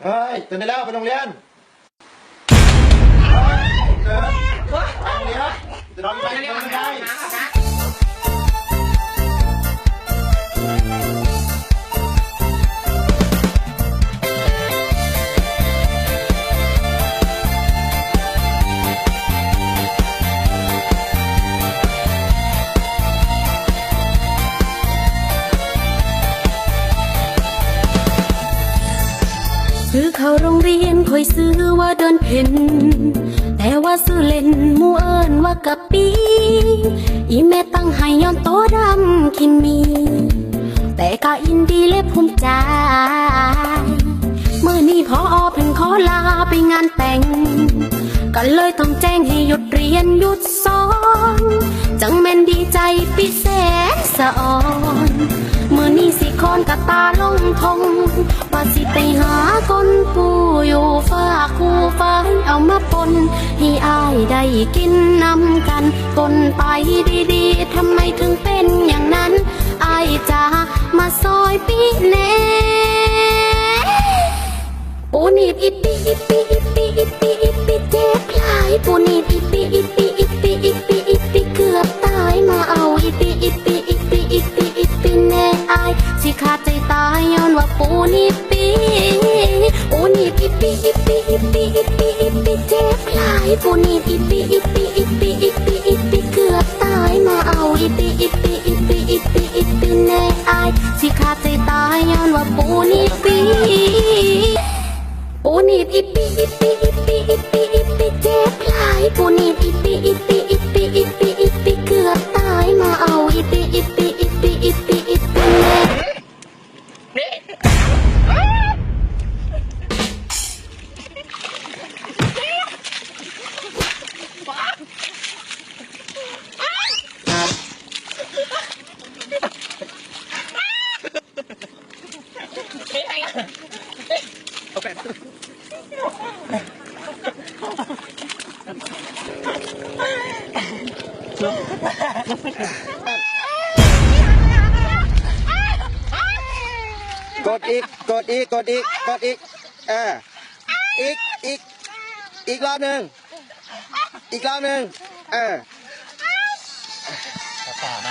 Ay, ito nila, panong liyan! Ay! Ay! ซื้อเข้าโรงเรียนคอยซื้อว่าเดินเพ่นแต่ว่าซื้อเล่นมู่เอิญว่ากะปี อีแม่ตั้งให้ย้อนโตดำคินมี แต่ก็อินดีและภูมิใจเมื่อนี้พออเพิ่งขอลาไปงานแต่ง ก็เลยต้องแจ้งให้หยุดเรียนหยุดสอน จังแม่นดีใจพิเศษสะอ่อนเมื่อนี้สิคอน กะตาลงทงว่าสิไปหาคนปูอยู่ฟ้าคู่ฟ้าเอามาปนให้อายได้กินนำกันกนไปดีๆทำไมถึงเป็นอย่างนั้นอายจะมาซอยปีแน่ปูนิดอิปปีอิปปีอิปปีอิปปีปีเจ็บหลายปูนิดอิปปีอิปปีปี ปูนิดปีปูนิดอิปปีอิปปีอิปปีอิปปีอิปปีเจ็บหลายปูนิดอิปปีอิปปีอิปปีอิปปีอิปปีเกือบตายมาเอาอิปปีอิปปีอิปปีอิป กดอีก กดอีก กดอีก กดอีกเอออีก อีก อีกรอบหนึ่ง อีกรอบหนึ่งเออป่าไหม